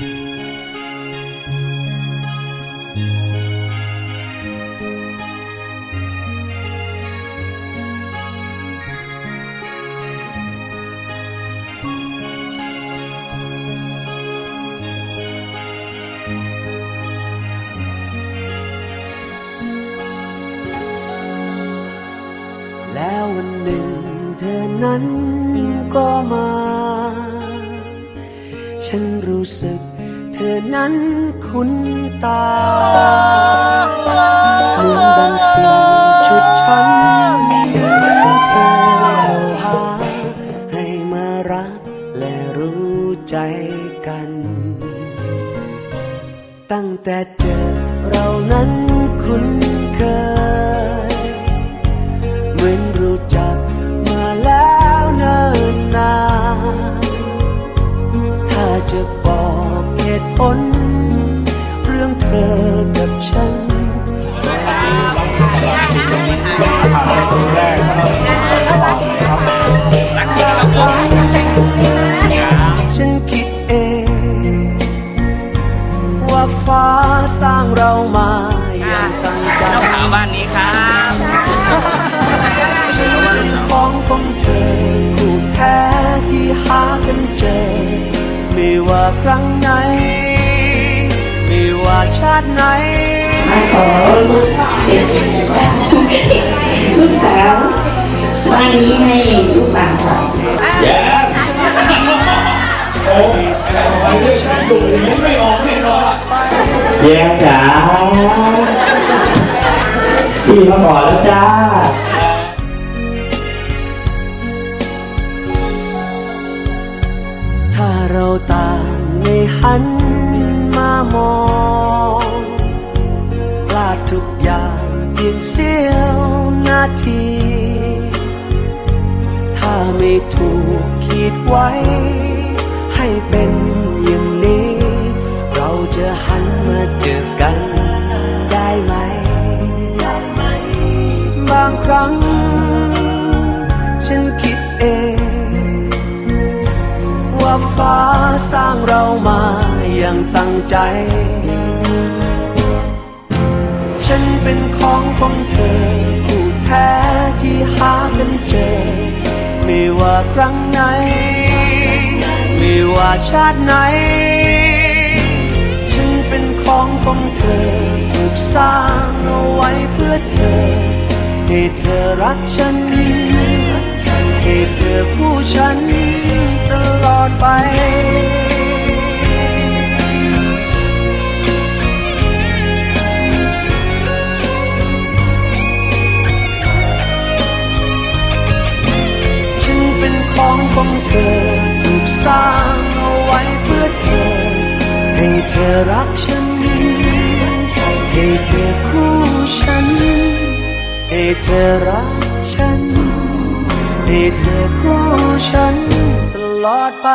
แล้ววันหนึ่งเธอนั้นก็มา ฉันรู้สึก อนั้นคุ้นตาเหมือนบางสิ่งชุดฉันเธอหาให้มารักและรู้ใจกัน ตั้งแต่เจอเรานั้นคุ้นเคย เหตุผลเรื่องเธอกับฉันฉันคิดเอง ว่าฟ้าสร้างเรามาอย่างตั้งใจเจ้าขาวบ้านนี้ครับฉันเป็นของของเธอคู่แท้ที่หากันเจอ ไม่ว่าครั้งไหน ว่าชาติไหนบ้านนี้ให้ลูกหลานสองแย้มจ๋าพี่มาก่อนแล้วจ้าถ้าเราต่างไม่หันมามองพลาด ทุกอย่างเพียงเสี้ยวนาที ถ้าไม่ถูกขีดไว้ ให้เป็นอย่างนี้ เราจะหันมาเจอกันได้ไหม บางครั้ง ฉันคิดเอง ว่าฟ้าสร้างเรามาอย่างตั้งใจ ฉันเป็นของของเธอคู่แท้ที่หากันเจอ ไม่ว่าครั้งไหน ไม่ว่าชาติไหน ฉันเป็นของของเธอถูกสร้างเอาไว้เพื่อเธอ ให้เธอรักฉัน ให้เธอคู่ฉันตลอดไป เธอรักฉัน ให้เธอคู่ฉัน ให้เธอรักฉัน ให้เธอคู่ฉันตลอดไป